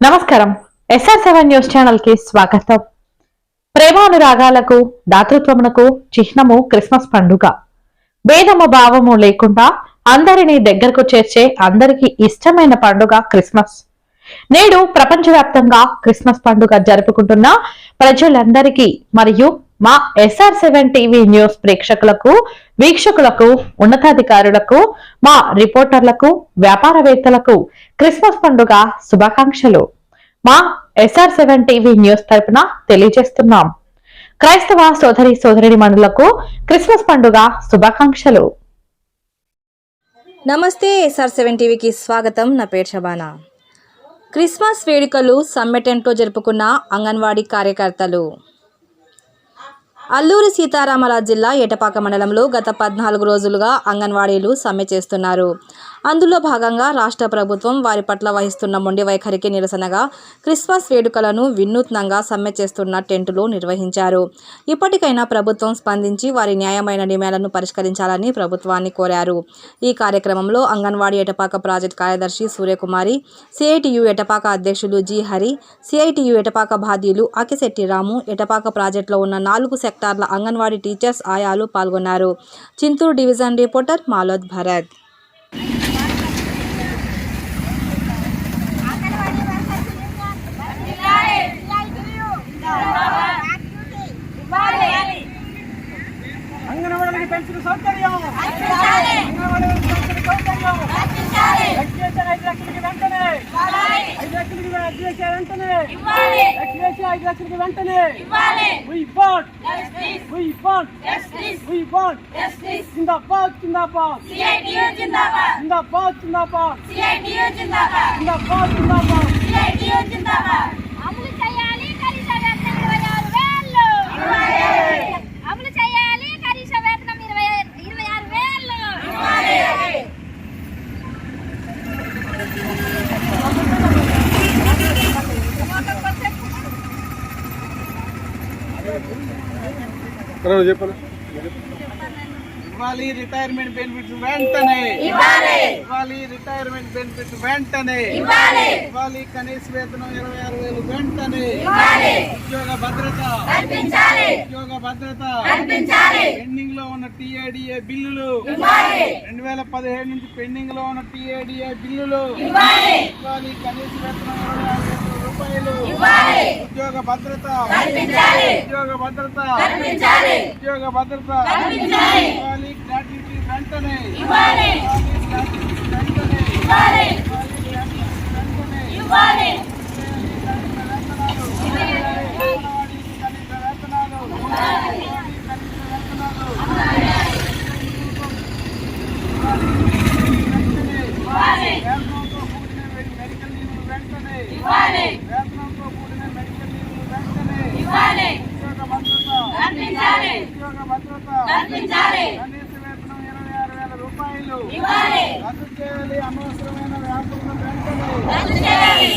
నమస్కారం. SR seven news ఛానల్కి స్వాగతం. ప్రేమానురాగాలకు దాతృత్వమునకు చిహ్నము క్రిస్మస్ పండుగ. భేదము భావము లేకుండా అందరినీ దగ్గరకు చేర్చే అందరికీ ఇష్టమైన పండుగ క్రిస్మస్. నేడు ప్రపంచవ్యాప్తంగా క్రిస్మస్ పండుగ జరుపుకుంటున్న ప్రజలందరికీ మరియు మా ఎస్ఆర్ సెవెన్ టీవీ న్యూస్ ప్రేక్షకులకు వీక్షకులకు ఉన్నతాధికారులకు మా రిపోర్టర్లకు వ్యాపారవేత్తలకు క్రిస్మస్ పండుగ శుభాకాంక్షలు. మా ఎస్ఆర్ సెవెన్ టీవీ న్యూస్ తరపున తెలియజేస్తున్నాం. క్రైస్తవ సోదరి సోదరి మనులకు క్రిస్మస్ పండుగ శుభాకాంక్షలు. నమస్తే ఎస్ఆర్ సెవెన్ టీవీకి స్వాగతం. నా పేరు శబానా క్రిస్మస్ వేడుకలు సమ్మెటెంట్లో జరుపుకున్న అంగన్వాడీ కార్యకర్తలు. అల్లూరి సీతారామరాజు జిల్లా ఎటపాక మండలంలో గత పద్నాలుగు రోజులుగా అంగన్వాడీలు సమ్మె చేస్తున్నారు. అందులో భాగంగా రాష్ట్ర ప్రభుత్వం వారి పట్ల వహిస్తున్న మొండి వైఖరికి నిరసనగా క్రిస్మస్ వేడుకలను వినూత్నంగా సమ్మె చేస్తున్న టెంటులో నిర్వహించారు. ఇప్పటికైనా ప్రభుత్వం స్పందించి వారి న్యాయమైన డిమాండ్లను పరిష్కరించాలని ప్రభుత్వాన్ని కోరారు. ఈ కార్యక్రమంలో అంగన్వాడీ ఎటపాక ప్రాజెక్ట్ కార్యదర్శి సూర్యకుమారి సిఐటియు ఎటపాక అధ్యక్షులు జి హరి సిఐటియు ఎటపాక బాధ్యులు అకిశెట్టి రాము ఎటపాక ప్రాజెక్టులో ఉన్న నాలుగు సెక్టార్ల అంగన్వాడీ టీచర్స్ ఆయాలు పాల్గొన్నారు. Chinturu division reporter Malod Bharat. Pension సౌకర్యం. ఐదు లక్షలకి వెంటనే. ఐదు లక్షలకి ఎక్స్ప్రెషన్ వెంటనే. ఎక్స్ప్రెషన్ ఐదు లక్షలకి వెంటనే. We want We want We want జిందాబాద్ జిందాబాద్. జిందాబాద్. జిందాబాద్ జిందాబాద్. జిందాబాద్. అమలు చేయాలి కనీస వేతనం ఇరవై ఆరు వేలు అమలు చేయాలి కనీస వేతనం ఇరవై ఇరవై ఆరు వేలు ఇవ్వాలి రిటైర్మెంట్ బెనిఫిట్స్ వెంటనే. ఇవ్వాలి. రిటైర్మెంట్ బెనిఫిట్స్ వెంటనే. ఇవ్వాలి. కనీస వేతనం ఇరవై ఆరు వేలు వెంటనే. ఉద్యోగ భద్రత. ఉద్యోగ భద్రత. పెండింగ్లో ఉన్న టిఏడిఏ బిల్లులు. రెండు వేల పదిహేడు నుంచి పెండింగ్లో ఉన్న టిఏడిఏ బిల్లులు. ఇవ్వాలి కనీస వేతనం ఇరవై ఆరు వేల రూపాయలు ఉద్యోగ భద్రత. ఉద్యోగ భద్రత. ఉద్యోగ భద్రత. గ్రాట్యుటీ వెంటనే. వెంటనే ఇవ్వాలి వెంటనే వేతనంతో కూడిన మెడికల్ లీవ్లు వెంటనే వేతనంతో కూడిన మెడికల్ లీవ్లు వెంటనే ఉద్యోగ భద్రత ఉద్యోగ భద్రత కనీస వేతనం ఇరవై ఆరు వేల రూపాయలు. రద్దు చేయాలి. అనవసరమైన వ్యాపారం వెంటనే అంగన్వాడీ